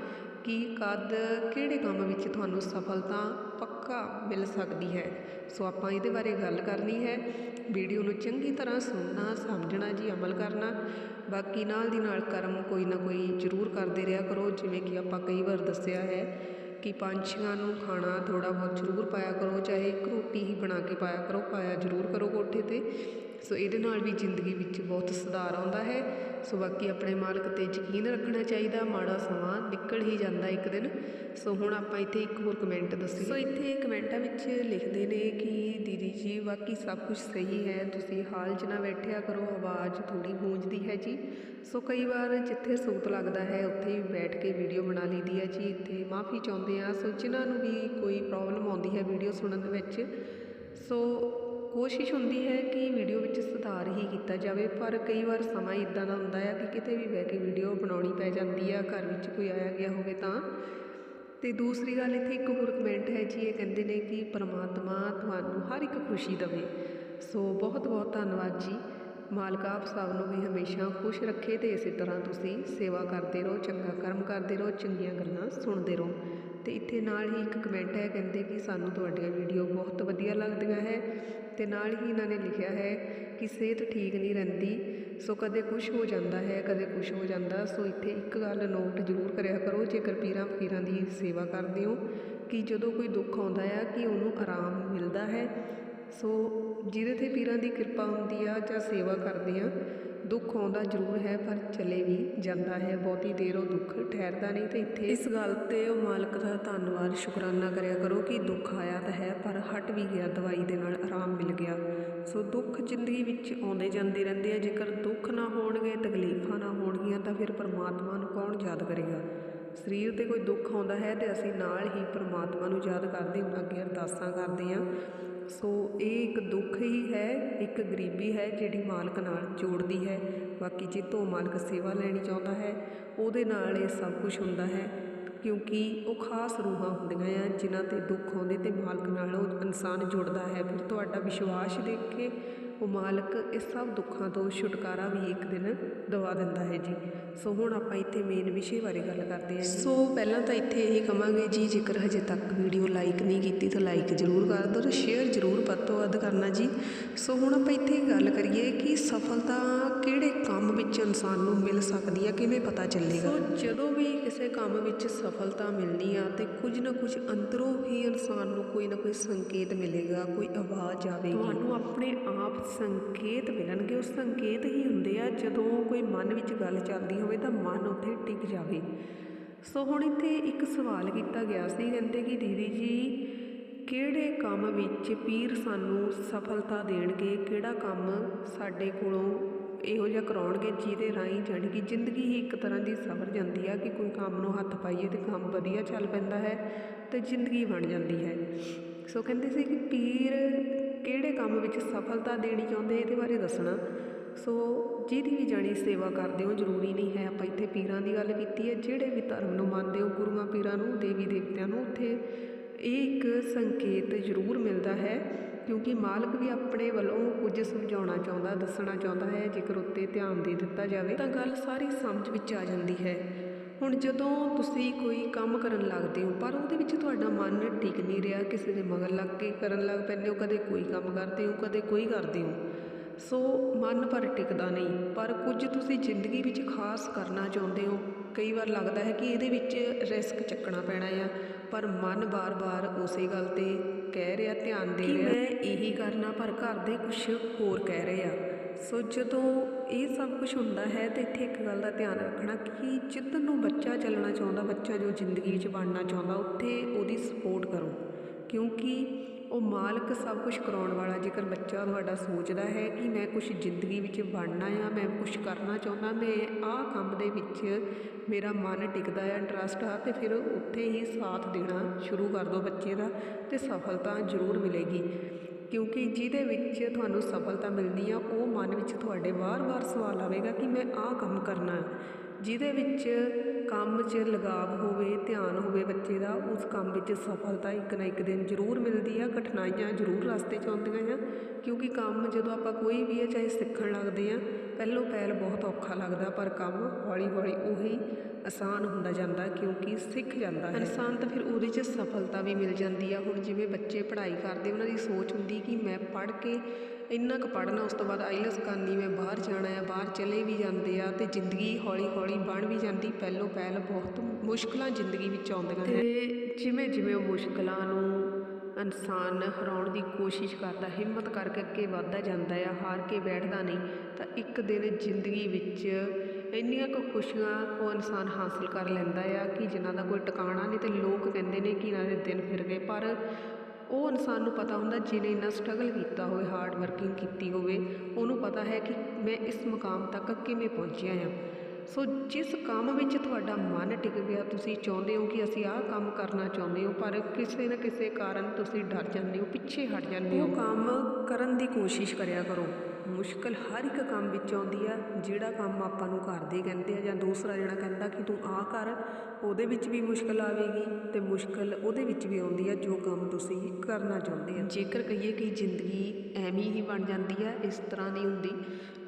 ਕਿ ਕਦ ਕਿਹੜੇ ਕੰਮ ਵਿੱਚ ਤੁਹਾਨੂੰ ਸਫਲਤਾ ਪੱਕਾ ਮਿਲ ਸਕਦੀ ਹੈ? ਸੋ ਆਪਾਂ ਇਹਦੇ ਬਾਰੇ ਗੱਲ ਕਰਨੀ ਹੈ। ਵੀਡੀਓ ਨੂੰ ਚੰਗੀ ਤਰ੍ਹਾਂ ਸੁਣਨਾ, ਸਮਝਣਾ ਜੀ, ਅਮਲ ਕਰਨਾ। ਬਾਕੀ ਨਾਲ ਦੀ ਨਾਲ ਕਰਮ ਕੋਈ ਨਾ ਕੋਈ ਜ਼ਰੂਰ ਕਰਦੇ ਰਿਹਾ ਕਰੋ। ਜਿਵੇਂ ਕਿ ਆਪਾਂ ਕਈ ਵਾਰ ਦੱਸਿਆ ਹੈ ਕਿ ਪੰਛੀਆਂ ਨੂੰ ਖਾਣਾ ਥੋੜਾ ਬਹੁਤ ਜ਼ਰੂਰ ਪਾਇਆ ਕਰੋ। ਚਾਹੇ ਇੱਕ ਰੋਟੀ ਹੀ ਬਣਾ ਕੇ ਪਾਇਆ ਕਰੋ, ਪਾਇਆ ਜ਼ਰੂਰ ਕਰੋ ਕੋਠੇ ਤੇ। ਸੋ ਇਹਦੇ ਨਾਲ ਵੀ ਜ਼ਿੰਦਗੀ ਵਿੱਚ ਬਹੁਤ ਸੁਧਾਰ ਆਉਂਦਾ ਹੈ। ਸੋ ਬਾਕੀ ਆਪਣੇ ਮਾਲਕ ਤੇ ਯਕੀਨ ਰੱਖਣਾ ਚਾਹੀਦਾ, ਮਾੜਾ ਸਮਾਂ ਨਿਕਲ ਹੀ ਜਾਂਦਾ ਇੱਕ ਦਿਨ। ਸੋ ਹੁਣ ਆਪਾਂ ਇੱਥੇ ਇੱਕ ਹੋਰ ਕਮੈਂਟ ਦੱਸੀ। ਸੋ ਇੱਥੇ ਕਮੈਂਟਾਂ ਵਿੱਚ ਲਿਖਦੇ ਨੇ ਕਿ ਦੀਦੀ ਜੀ ਬਾਕੀ ਸਭ ਕੁਝ ਸਹੀ ਹੈ, ਤੁਸੀਂ ਹਾਲ 'ਚ ਨਾ ਬੈਠਿਆ ਕਰੋ, ਆਵਾਜ਼ ਥੋੜੀ ਗੂੰਜਦੀ ਹੈ ਜੀ। ਸੋ ਕਈ ਵਾਰ ਜਿੱਥੇ ਸੂਤ ਲੱਗਦਾ ਹੈ, ਉੱਥੇ ਹੀ ਬੈਠ ਕੇ ਵੀਡੀਓ ਬਣਾ ਲਈਦੀ ਹੈ ਜੀ। ਇੱਥੇ ਮਾਫੀ ਚਾਹੁੰਦੇ ਆ ਸੋ ਜਿਨ੍ਹਾਂ ਨੂੰ ਵੀ ਕੋਈ ਪ੍ਰੋਬਲਮ ਆਉਂਦੀ ਹੈ ਵੀਡੀਓ ਸੁਣਨ ਦੇ ਵਿੱਚ, ਸੋ ਕੋਸ਼ਿਸ਼ ਹੁੰਦੀ ਹੈ ਕਿ ਵੀਡੀਓ ਵਿੱਚ ਸੁਧਾਰ ਹੀ ਕੀਤਾ ਜਾਵੇ, ਪਰ ਕਈ ਵਾਰ ਸਮਾਂ ਇਦਾਂ ਦਾ ਹੁੰਦਾ ਹੈ ਕਿ ਕਿਤੇ ਵੀ ਬਹਿ ਕੇ ਵੀਡੀਓ ਬਣਾਉਣੀ ਪੈ ਜਾਂਦੀ ਆ, ਘਰ ਵਿੱਚ ਕੋਈ ਆਇਆ ਗਿਆ ਹੋਵੇ ਤਾਂ। ਤੇ ਦੂਸਰੀ ਗੱਲ ਇੱਥੇ ਇੱਕ ਹੋਰ ਕਮੈਂਟ ਹੈ ਜੀ, ਇਹ ਕਹਿੰਦੇ ਨੇ ਕਿ ਪਰਮਾਤਮਾ ਤੁਹਾਨੂੰ ਹਰ ਇੱਕ ਖੁਸ਼ੀ ਦੇਵੇ। ਸੋ ਬਹੁਤ ਬਹੁਤ ਧੰਨਵਾਦ ਜੀ। ਮਾਲਕ ਆਪ ਸਭ ਨੂੰ ਵੀ ਹਮੇਸ਼ਾ ਖੁਸ਼ ਰੱਖੇ ਤੇ ਇਸੇ ਤਰ੍ਹਾਂ ਤੁਸੀਂ ਸੇਵਾ ਕਰਦੇ ਰਹੋ, ਚੰਗਾ ਕਰਮ ਕਰਦੇ ਰਹੋ, ਚੰਗੀਆਂ ਗੱਲਾਂ ਸੁਣਦੇ ਰਹੋ। ਤੇ ਇੱਥੇ ਨਾਲ ਹੀ ਇੱਕ ਕਮੈਂਟ ਹੈ, ਕਹਿੰਦੇ ਕਿ ਸਾਨੂੰ ਤੁਹਾਡੀਆਂ ਵੀਡੀਓ ਬਹੁਤ ਵਧੀਆ ਲੱਗਦੀਆਂ ਹੈ ਤੇ ਨਾਲ ਹੀ ਇਹਨਾਂ ਨੇ ਲਿਖਿਆ ਹੈ ਕਿ ਸਿਹਤ ਠੀਕ ਨਹੀਂ ਰਹਿੰਦੀ, ਸੋ ਕਦੇ ਕੁਝ ਹੋ ਜਾਂਦਾ ਹੈ, ਕਦੇ ਕੁਝ ਹੋ ਜਾਂਦਾ, ਸੋ ਇੱਥੇ ਇੱਕ ਗੱਲ ਨੋਟ ਜ਼ਰੂਰ ਕਰਿਆ ਕਰੋ, ਜੇਕਰ ਪੀਰਾਂ ਫਕੀਰਾਂ ਦੀ ਸੇਵਾ ਕਰਦੇ ਹੋ, ਕਿ ਜਦੋਂ ਕੋਈ ਦੁੱਖ ਆਉਂਦਾ ਆ, ਕਿ ਉਹਨੂੰ ਆਰਾਮ ਮਿਲਦਾ ਹੈ, ਸੋ ਜਿਹਦੇ ਤੇ ਪੀਰਾਂ ਦੀ ਕਿਰਪਾ ਹੁੰਦੀ ਆ ਜਾਂ ਸੇਵਾ ਕਰਦੇ ਆ ਦੁੱਖ ਆਉਂਦਾ ਜ਼ਰੂਰ ਹੈ, ਪਰ ਚਲੇ ਵੀ ਜਾਂਦਾ ਹੈ। ਬਹੁਤੀ ਦੇਰ ਉਹ ਦੁੱਖ ਠਹਿਰਦਾ ਨਹੀਂ ਤੇ ਇੱਥੇ ਇਸ ਗੱਲ ਤੇ ਉਹ ਮਾਲਕ ਦਾ ਧੰਨਵਾਦ ਸ਼ੁਕਰਾਨਾ ਕਰਿਆ ਕਰੋ ਕਿ ਦੁੱਖ ਆਇਆ ਤਾਂ ਹੈ, ਪਰ ਹਟ ਵੀ ਗਿਆ, ਦਵਾਈ ਦੇ ਨਾਲ ਆਰਾਮ ਮਿਲ ਗਿਆ। ਸੋ ਦੁੱਖ ਜ਼ਿੰਦਗੀ ਵਿੱਚ ਆਉਂਦੇ ਜਾਂਦੇ ਰਹਿੰਦੇ ਆ। ਜੇਕਰ ਦੁੱਖ ਨਾ ਹੋਣਗੇ, ਤਕਲੀਫਾਂ ਨਾ ਹੋਣਗੀਆਂ, ਤਾਂ ਫਿਰ ਪਰਮਾਤਮਾ ਨੂੰ ਕੌਣ ਯਾਦ ਕਰੇਗਾ? ਸਰੀਰ ਤੇ ਕੋਈ ਦੁੱਖ ਆਉਂਦਾ ਹੈ ਤੇ ਅਸੀਂ ਨਾਲ ਹੀ ਪਰਮਾਤਮਾ ਨੂੰ ਯਾਦ ਕਰਦੇ ਉਹਨਾਂ ਅੱਗੇ ਅਰਦਾਸਾਂ ਕਰਦੇ ਹਾਂ। ਸੋ ਇਹ ਇੱਕ ਦੁੱਖ ਹੀ ਹੈ, ਇੱਕ ਗਰੀਬੀ ਹੈ ਜਿਹੜੀ ਮਾਲਕ ਨਾਲ ਜੋੜਦੀ ਹੈ। ਬਾਕੀ ਜੇ ਤੋਂ ਮਾਲਕ ਸੇਵਾ ਲੈਣੀ ਚਾਹੁੰਦਾ ਹੈ, ਉਹਦੇ ਨਾਲ ਇਹ ਸਭ ਕੁਝ ਹੁੰਦਾ ਹੈ, ਕਿਉਂਕਿ ਉਹ ਖਾਸ ਰੂਹਾਂ ਹੁੰਦੀਆਂ ਆ, ਜਿਨ੍ਹਾਂ ਤੇ ਦੁੱਖ ਆਉਂਦੇ ਤੇ ਮਾਲਕ ਨਾਲ ਉਹ ਇਨਸਾਨ ਜੁੜਦਾ ਹੈ। ਫਿਰ ਤੁਹਾਡਾ ਵਿਸ਼ਵਾਸ ਦੇਖ ਕੇ ਉਹ ਮਾਲਕ ਇਸ ਸਭ ਦੁੱਖਾਂ ਤੋਂ ਛੁਟਕਾਰਾ ਵੀ ਇੱਕ ਦਿਨ ਦਵਾ ਦਿੰਦਾ ਹੈ ਜੀ। ਸੋ ਹੁਣ ਆਪਾਂ ਇੱਥੇ ਮੇਨ ਵਿਸ਼ੇ ਬਾਰੇ ਗੱਲ ਕਰਦੇ ਹਾਂ ਸੋ ਪਹਿਲਾਂ ਤਾਂ ਇੱਥੇ ਇਹ ਕਵਾਂਗੇ ਜੀ ਜੇਕਰ ਹਜੇ ਤੱਕ ਵੀਡੀਓ ਲਾਈਕ ਨਹੀਂ ਕੀਤੀ ਤਾਂ ਲਾਈਕ ਜ਼ਰੂਰ ਕਰ ਦਿਓ ਤੇ ਸ਼ੇਅਰ ਜ਼ਰੂਰ ਵੱਧ ਤੋਂ ਵੱਧ ਕਰਨਾ ਜੀ। ਸੋ ਹੁਣ ਆਪਾਂ ਇੱਥੇ ਗੱਲ ਕਰੀਏ ਕਿ ਸਫਲਤਾ ਕਿਹੜੇ ਕੰਮ ਵਿੱਚ ਇਨਸਾਨ ਨੂੰ ਮਿਲ ਸਕਦੀ ਹੈ ਕਿਵੇਂ ਪਤਾ ਚੱਲੇਗਾ? ਸੋ ਜਦੋਂ ਵੀ ਕਿਸੇ ਕੰਮ ਵਿੱਚ ਸਫਲਤਾ ਮਿਲਣੀ ਆ ਤੇ ਕੁਝ ਨਾ ਕੁਝ ਅੰਦਰੋਂ ਹੀ ਇਨਸਾਨ ਨੂੰ ਕੋਈ ਨਾ ਕੋਈ ਸੰਕੇਤ ਮਿਲੇਗਾ ਕੋਈ ਆਵਾਜ਼ ਆਵੇਗੀ। ਤੁਹਾਨੂੰ ਆਪਣੇ ਆਪ ਸੰਕੇਤ ਮਿਲਣਗੇ, ਉਹ ਸੰਕੇਤ ਹੀ ਹੁੰਦੇ ਆ। ਜਦੋਂ ਕੋਈ ਮਨ ਵਿੱਚ ਗੱਲ ਚੱਲਦੀ ਹੋਵੇ ਤਾਂ ਮਨ ਉੱਥੇ ਟਿਕ ਜਾਵੇ। ਸੋ ਹੁਣ ਇੱਥੇ ਇੱਕ ਸਵਾਲ ਕੀਤਾ ਗਿਆ ਸੀ, ਕਹਿੰਦੇ ਕਿ ਦੀਦੀ ਜੀ, ਕਿਹੜੇ ਕੰਮ ਵਿੱਚ ਪੀਰ ਸਾਨੂੰ ਸਫਲਤਾ ਦੇਣਗੇ? ਕਿਹੜਾ ਕੰਮ ਸਾਡੇ ਕੋਲੋਂ ਇਹੋ ਜਿਹਾ ਕਰਾਉਣਗੇ ਜਿਹਦੇ ਰਾਹੀਂ ਜਾਣੀ ਕਿ ਜ਼ਿੰਦਗੀ ਹੀ ਇੱਕ ਤਰ੍ਹਾਂ ਦੀ ਸਵਰ ਜਾਂਦੀ ਆ ਕਿ ਕੋਈ ਕੰਮ ਨੂੰ ਹੱਥ ਪਾਈਏ ਤੇ ਕੰਮ ਵਧੀਆ ਚੱਲ ਪੈਂਦਾ ਹੈ ਤੇ ਜ਼ਿੰਦਗੀ ਬਣ ਜਾਂਦੀ ਹੈ। ਸੋ ਕਹਿੰਦੇ ਸੀ ਕਿ ਪੀਰ ਕਿਹੜੇ ਕੰਮ ਵਿੱਚ ਸਫਲਤਾ ਦੇਣੀ ਚਾਹੁੰਦੇ ਇਹਦੇ ਬਾਰੇ ਦੱਸਣਾ। ਸੋ ਜਿਹਦੀ ਵੀ ਜਾਣੀ ਸੇਵਾ ਕਰਦੇ ਹੋ, ਜ਼ਰੂਰੀ ਨਹੀਂ ਹੈ ਆਪਾਂ ਇੱਥੇ ਪੀਰਾਂ ਦੀ ਗੱਲ ਕੀਤੀ ਹੈ। ਜਿਹੜੇ ਵੀ ਧਰਮ ਨੂੰ ਮੰਨਦੇ ਹੋ, ਗੁਰੂਆਂ ਪੀਰਾਂ ਨੂੰ, ਦੇਵੀ ਦੇਵਤਿਆਂ ਨੂੰ, ਉੱਥੇ ਇਹ ਇੱਕ ਸੰਕੇਤ ਜ਼ਰੂਰ ਮਿਲਦਾ ਹੈ, ਕਿਉਂਕਿ ਮਾਲਕ ਵੀ ਆਪਣੇ ਵੱਲੋਂ ਕੁਝ ਸਮਝਾਉਣਾ ਚਾਹੁੰਦਾ, ਦੱਸਣਾ ਚਾਹੁੰਦਾ ਹੈ। ਜੇਕਰ ਉੱਤੇ ਧਿਆਨ ਦੇ ਦਿੱਤਾ ਜਾਵੇ ਤਾਂ ਗੱਲ ਸਾਰੀ ਸਮਝ ਵਿੱਚ ਆ ਜਾਂਦੀ ਹੈ। ਹੁਣ ਜਦੋਂ ਤੁਸੀਂ ਕੋਈ ਕੰਮ ਕਰਨ ਲੱਗਦੇ ਹੋ ਪਰ ਉਹਦੇ ਵਿੱਚ ਤੁਹਾਡਾ ਮਨ ਟਿਕ ਨਹੀਂ ਰਿਹਾ ਕਿਸੇ ਦੇ ਮਗਰ ਲੱਗ ਕੇ ਕਰਨ ਲੱਗ ਪੈਂਦੇ ਹੋ ਕਦੇ ਕੋਈ ਕੰਮ ਕਰਦੇ ਹੋ ਕਦੇ ਕੋਈ ਕਰਦੇ ਹੋ ਸੋ ਮਨ ਪਰ ਟਿਕਦਾ ਨਹੀਂ। ਪਰ ਕੁਝ ਤੁਸੀਂ ਜ਼ਿੰਦਗੀ ਵਿੱਚ ਖਾਸ ਕਰਨਾ ਚਾਹੁੰਦੇ ਹੋ ਕਈ ਵਾਰ ਲੱਗਦਾ ਹੈ ਕਿ ਇਹਦੇ ਵਿੱਚ ਰਿਸਕ ਚੱਕਣਾ ਪੈਣਾ ਆ ਪਰ ਮਨ ਬਾਰ-ਬਾਰ ਉਸੇ ਗੱਲ ਤੇ ਕਹਿ ਰਿਹਾ ਧਿਆਨ ਦੇ ਰਿਹਾ। ਮੈਂ ਇਹੀ ਕਰਨਾ ਪਰ ਘਰ ਦੇ ਕੁਝ ਹੋਰ ਕਹਿ ਰਹੇ ਆ। ਸੋ ਜਦੋਂ ਇਹ ਸਭ ਕੁਝ ਹੁੰਦਾ ਹੈ ਤਾਂ ਇੱਥੇ ਇੱਕ ਗੱਲ ਦਾ ਧਿਆਨ ਰੱਖਣਾ ਕਿ ਜਿੱਦਨ ਨੂੰ ਬੱਚਾ ਚੱਲਣਾ ਚਾਹੁੰਦਾ, ਬੱਚਾ ਜੋ ਜ਼ਿੰਦਗੀ ਵਿੱਚ ਬਣਨਾ ਚਾਹੁੰਦਾ, ਉੱਥੇ ਉਹਦੀ ਸਪੋਰਟ ਕਰੋ। ਕਿਉਂਕਿ ਉਹ ਮਾਲਕ ਸਭ ਕੁਝ ਕਰਾਉਣ ਵਾਲਾ, ਜੇਕਰ ਬੱਚਾ ਤੁਹਾਡਾ ਸੋਚਦਾ ਹੈ ਕਿ ਮੈਂ ਕੁਝ ਜ਼ਿੰਦਗੀ ਵਿੱਚ ਬਣਨਾ ਆ, ਮੈਂ ਕੁਝ ਕਰਨਾ ਚਾਹੁੰਦਾ, ਮੈਂ ਆਹ ਕੰਮ ਦੇ ਵਿੱਚ ਮੇਰਾ ਮਨ ਟਿਕਦਾ ਆ ਇੰਟਰਸਟ ਆ, ਤੇ ਫਿਰ ਉੱਥੇ ਹੀ ਸਾਥ ਦੇਣਾ ਸ਼ੁਰੂ ਕਰ ਦਿਓ ਬੱਚੇ ਦਾ ਤੇ ਸਫਲਤਾ ਜ਼ਰੂਰ ਮਿਲੇਗੀ। ਕਿਉਂਕਿ ਜਿਹਦੇ ਵਿੱਚ ਤੁਹਾਨੂੰ ਸਫਲਤਾ ਮਿਲਦੀ ਆ, ਉਹ ਮਨ ਵਿੱਚ ਤੁਹਾਡੇ ਵਾਰ-ਵਾਰ ਸਵਾਲ ਆਵੇਗਾ ਕਿ ਮੈਂ ਆਹ ਕੰਮ ਕਰਨਾ ਜਿਹਦੇ ਵਿੱਚ ਕੰਮ 'ਚ ਲਗਾਵ ਹੋਵੇ, ਧਿਆਨ ਹੋਵੇ ਬੱਚੇ ਦਾ, ਉਸ ਕੰਮ ਵਿੱਚ ਸਫਲਤਾ ਇੱਕ ਨਾ ਇੱਕ ਦਿਨ ਜ਼ਰੂਰ ਮਿਲਦੀ ਆ, ਕਠਿਨਾਈਆਂ ਜ਼ਰੂਰ ਰਸਤੇ 'ਚ ਆਉਂਦੀਆਂ ਆ। ਕਿਉਂਕਿ ਕੰਮ ਜਦੋਂ ਆਪਾਂ ਕੋਈ ਵੀ ਹੈ ਚਾਹੇ ਸਿੱਖਣ ਲੱਗਦੇ ਆ, ਪਹਿਲੋਂ ਪਹਿਲ ਬਹੁਤ ਔਖਾ ਲੱਗਦਾ, ਪਰ ਕੰਮ ਹੌਲੀ ਹੌਲੀ ਉਹੀ ਆਸਾਨ ਹੁੰਦਾ ਜਾਂਦਾ, ਕਿਉਂਕਿ ਸਿੱਖ ਜਾਂਦਾ ਹੈ। ਇਨਸਾਨ ਤਾਂ ਫਿਰ ਉਹਦੇ 'ਚ ਸਫਲਤਾ ਵੀ ਮਿਲ ਜਾਂਦੀ ਆ। ਹੁਣ ਜਿਵੇਂ ਬੱਚੇ ਪੜ੍ਹਾਈ ਕਰਦੇ, ਉਹਨਾਂ ਦੀ ਸੋਚ ਹੁੰਦੀ ਕਿ ਮੈਂ ਪੜ੍ਹ ਕੇ ਇੰਨਾ ਕੁ ਪੜ੍ਹਨਾ, ਉਸ ਤੋਂ ਬਾਅਦ ਆਈਲੈਸ ਕਰਨੀ ਮੈਂ ਬਾਹਰ ਜਾਣਾ ਆ, ਬਾਹਰ ਚਲੇ ਵੀ ਜਾਂਦੇ ਆ ਅਤੇ ਜ਼ਿੰਦਗੀ ਹੌਲੀ ਹੌਲੀ ਬਣ ਵੀ ਜਾਂਦੀ ਪਹਿਲੋਂ ਪਹਿਲ ਬਹੁਤ ਮੁਸ਼ਕਲਾਂ ਜ਼ਿੰਦਗੀ ਵਿੱਚ ਆਉਂਦੀਆਂ ਨੇ। ਤੇ ਜਿਵੇਂ ਜਿਵੇਂ ਉਹ ਮੁਸ਼ਕਲਾਂ ਨੂੰ ਇਨਸਾਨ ਹਰਾਉਣ ਦੀ ਕੋਸ਼ਿਸ਼ ਕਰਦਾ, ਹਿੰਮਤ ਕਰਕੇ ਅੱਗੇ ਵੱਧਦਾ ਜਾਂਦਾ ਆ, ਹਾਰ ਕੇ ਬੈਠਦਾ ਨਹੀਂ, ਤਾਂ ਇੱਕ ਦਿਨ ਜ਼ਿੰਦਗੀ ਵਿੱਚ ਇੰਨੀਆਂ ਕੁ ਖੁਸ਼ੀਆਂ ਉਹ ਇਨਸਾਨ ਹਾਸਲ ਕਰ ਲੈਂਦਾ ਆ ਕਿ ਜਿਨ੍ਹਾਂ ਦਾ ਕੋਈ ਟਿਕਾਣਾ ਨਹੀਂ ਤੇ ਲੋਕ ਕਹਿੰਦੇ ਨੇ ਕਿ ਇਹਨਾਂ ਦੇ ਦਿਨ ਫਿਰ ਗਏ, ਪਰ ਉਹ ਇਨਸਾਨ ਨੂੰ ਪਤਾ ਹੁੰਦਾ ਜਿਹਨੇ ਇੰਨਾ ਸਟਰਗਲ ਕੀਤਾ ਹੋਵੇ ਹਾਰਡ ਵਰਕਿੰਗ ਕੀਤੀ ਹੋਵੇ, ਉਹਨੂੰ ਪਤਾ ਹੈ ਕਿ ਮੈਂ ਇਸ ਮੁਕਾਮ ਤੱਕ ਕਿਵੇਂ ਪਹੁੰਚਿਆ ਆ ਸੋ ਜਿਸ ਕੰਮ ਵਿੱਚ ਤੁਹਾਡਾ ਮਨ ਟਿਕ ਗਿਆ, ਤੁਸੀਂ ਚਾਹੁੰਦੇ ਹੋ ਕਿ ਅਸੀਂ ਆਹ ਕੰਮ ਕਰਨਾ ਚਾਹੁੰਦੇ ਹੋ, ਪਰ ਕਿਸੇ ਨਾ ਕਿਸੇ ਕਾਰਨ ਤੁਸੀਂ ਡਰ ਜਾਂਦੇ ਹੋ, ਪਿੱਛੇ ਹਟ ਜਾਂਦੇ ਹੋ। ਕੰਮ ਕਰਨ ਦੀ ਕੋਸ਼ਿਸ਼ ਕਰਿਆ ਕਰੋ। ਮੁਸ਼ਕਲ ਹਰ ਇੱਕ ਕੰਮ ਵਿੱਚ ਆਉਂਦੀ ਆ, ਜਿਹੜਾ ਕੰਮ ਆਪਾਂ ਨੂੰ ਘਰ ਦੇ ਕਹਿੰਦੇ ਆ ਜਾਂ ਦੂਸਰਾ ਜਿਹੜਾ ਕਹਿੰਦਾ ਕਿ ਤੂੰ ਆਹ ਕਰ, ਉਹਦੇ ਵਿੱਚ ਵੀ ਮੁਸ਼ਕਲ ਆਵੇਗੀ ਤੇ ਮੁਸ਼ਕਲ ਉਹਦੇ ਵਿੱਚ ਵੀ ਆਉਂਦੀ ਆ ਜੋ ਕੰਮ ਤੁਸੀਂ ਕਰਨਾ ਚਾਹੁੰਦੇ ਆ। ਜੇਕਰ ਕਹੀਏ ਕਿ ਜ਼ਿੰਦਗੀ ਐਵੇਂ ਹੀ ਬਣ ਜਾਂਦੀ ਆ, ਇਸ ਤਰ੍ਹਾਂ ਨਹੀਂ ਹੁੰਦੀ,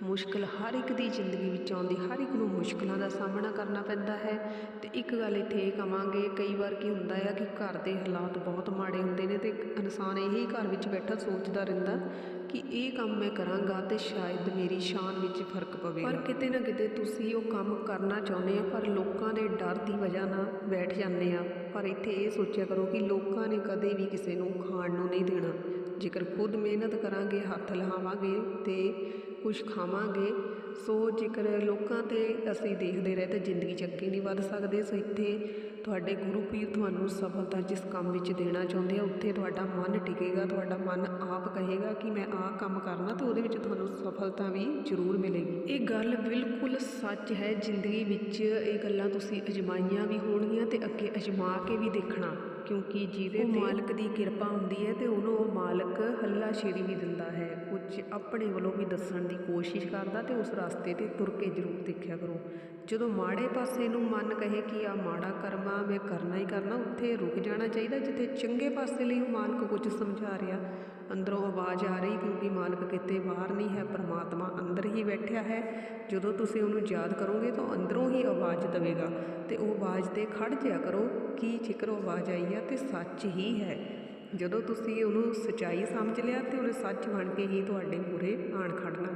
ਮੁਸ਼ਕਲ ਹਰ ਇੱਕ ਦੀ ਜ਼ਿੰਦਗੀ ਵਿੱਚ ਆਉਂਦੀ, ਹਰ ਇੱਕ ਨੂੰ ਮੁਸ਼ਕਲਾਂ ਦਾ ਸਾਹਮਣਾ ਕਰਨਾ ਪੈਂਦਾ ਹੈ। ਤੇ ਇੱਕ ਗੱਲ ਇੱਥੇ ਇਹ ਕਵਾਂਗੇ, ਕਈ ਵਾਰ ਕੀ ਹੁੰਦਾ ਆ ਕਿ ਘਰ ਦੇ ਹਾਲਾਤ ਬਹੁਤ ਮਾੜੇ ਹੁੰਦੇ ਨੇ ਤੇ ਇਨਸਾਨ ਇਹੀ ਘਰ ਵਿੱਚ ਬੈਠਾ ਸੋਚਦਾ ਰਹਿੰਦਾ ਕਿ ਇਹ ਕੰਮ ਮੈਂ ਕਰਾਂਗਾ ਤੇ ਸ਼ਾਇਦ ਮੇਰੀ ਸ਼ਾਨ ਵਿੱਚ ਫ਼ਰਕ ਪਵੇ ਪਰ ਕਿਤੇ ਨਾ ਕਿਤੇ ਤੁਸੀਂ ਉਹ ਕੰਮ ਕਰਨਾ ਚਾਹੁੰਦੇ ਆ ਪਰ ਲੋਕਾਂ ਦੇ ਡਰ ਦੀ ਵਜ੍ਹਾ ਨਾਲ ਬੈਠ ਜਾਂਦੇ ਆ। ਪਰ ਇੱਥੇ ਇਹ ਸੋਚਿਆ ਕਰੋ ਕਿ ਲੋਕਾਂ ਨੇ ਕਦੇ ਵੀ ਕਿਸੇ ਨੂੰ ਖਾਣ ਨੂੰ ਨਹੀਂ ਦੇਣਾ। ਜੇਕਰ ਖੁਦ ਮਿਹਨਤ ਕਰਾਂਗੇ, ਹੱਥ ਲਹਾਵਾਂਗੇ ਤੇ ਕੁਝ ਖਾਵਾਂਗੇ। ਸੋ ਜੇਕਰ ਲੋਕਾਂ ਤੇ ਅਸੀਂ ਦੇਖਦੇ ਰਹੇ ਤਾਂ ਜ਼ਿੰਦਗੀ 'ਚ ਅੱਗੇ ਨਹੀਂ ਵੱਧ ਸਕਦੇ। ਸੋ ਇੱਥੇ ਤੁਹਾਡੇ ਗੁਰੂ ਪੀਰ ਤੁਹਾਨੂੰ ਸਫਲਤਾ ਜਿਸ ਕੰਮ ਵਿੱਚ ਦੇਣਾ ਚਾਹੁੰਦੇ ਆ ਉੱਥੇ ਤੁਹਾਡਾ ਮਨ ਟਿਕੇਗਾ ਤੁਹਾਡਾ ਮਨ ਆਪ ਕਹੇਗਾ ਕਿ ਮੈਂ ਆਹ ਕੰਮ ਕਰਨਾ ਤੇ ਉਹਦੇ ਵਿੱਚ ਤੁਹਾਨੂੰ ਸਫਲਤਾ ਵੀ ਜ਼ਰੂਰ ਮਿਲੇਗੀ। ਇਹ ਗੱਲ ਬਿਲਕੁਲ ਸੱਚ ਹੈ। ਜ਼ਿੰਦਗੀ ਵਿੱਚ ਇਹ ਗੱਲਾਂ ਤੁਸੀਂ ਅਜਮਾਈਆਂ ਵੀ ਹੋਣਗੀਆਂ ਤੇ ਅੱਗੇ ਅਜਮਾ ਕੇ ਵੀ ਦੇਖਣਾ ਕਿਉਂਕਿ ਜਿਹਦੇ ਤੇ ਮਾਲਕ ਦੀ ਕਿਰਪਾ ਹੁੰਦੀ ਹੈ ਤੇ ਉਹਨੂੰ ਉਹ ਮਾਲਕ ਹੱਲਾ ਸ਼ੇਰੀ ਵੀ ਦਿੰਦਾ ਹੈ। ਕੁਝ ਆਪਣੇ ਵੱਲੋਂ ਵੀ ਦੱਸਣ ਦੀ ਕੋਸ਼ਿਸ਼ ਕਰਦਾ ਤੇ ਉਸ ਰਸਤੇ ਤੇ ਤੁਰ ਕੇ ਜ਼ਰੂਰ ਦੇਖਿਆ ਕਰੋ। ਜਦੋਂ ਮਾੜੇ ਪਾਸੇ ਨੂੰ ਮਨ ਕਹੇ ਕਿ ਆ ਮਾੜਾ ਕਰਮਾ ਮੈਂ ਕਰਨਾ ਹੀ ਕਰਨਾ, ਉੱਥੇ ਰੁਕ ਜਾਣਾ ਚਾਹੀਦਾ, ਜਿੱਥੇ ਚੰਗੇ ਪਾਸੇ ਲਈ ਉਹ ਮਾਲਕ ਕੁਝ ਸਮਝਾ ਰਿਹਾ। ਅੰਦਰੋਂ ਆਵਾਜ਼ ਆ ਰਹੀ ਕਿਉਂਕਿ ਮਾਲਕ ਕਿਤੇ ਬਾਹਰ ਨਹੀਂ ਹੈ, ਪਰਮਾਤਮਾ ਅੰਦਰ ਹੀ ਬੈਠਿਆ ਹੈ। ਜਦੋਂ ਤੁਸੀਂ ਉਹਨੂੰ ਯਾਦ ਕਰੋਗੇ ਤਾਂ ਅੰਦਰੋਂ ਹੀ ਆਵਾਜ਼ ਦੇਵੇਗਾ ਤੇ ਉਹ ਆਵਾਜ਼ ਤੇ ਖੜ ਜਿਆ ਕਰੋ, ਕਿ ਜੇਕਰ ਉਹ ਆਵਾਜ਼ ਆਈ ਆ ਤੇ ਸੱਚ ਹੀ ਹੈ। ਜਦੋਂ ਤੁਸੀਂ ਉਹਨੂੰ ਸੱਚਾਈ ਸਮਝ ਲਿਆ ਤਾਂ ਉਹਨੇ ਸੱਚ ਬਣ ਕੇ ਹੀ ਤੁਹਾਡੇ ਮੂਹਰੇ ਆਣ ਖੜ੍ਹਨਾ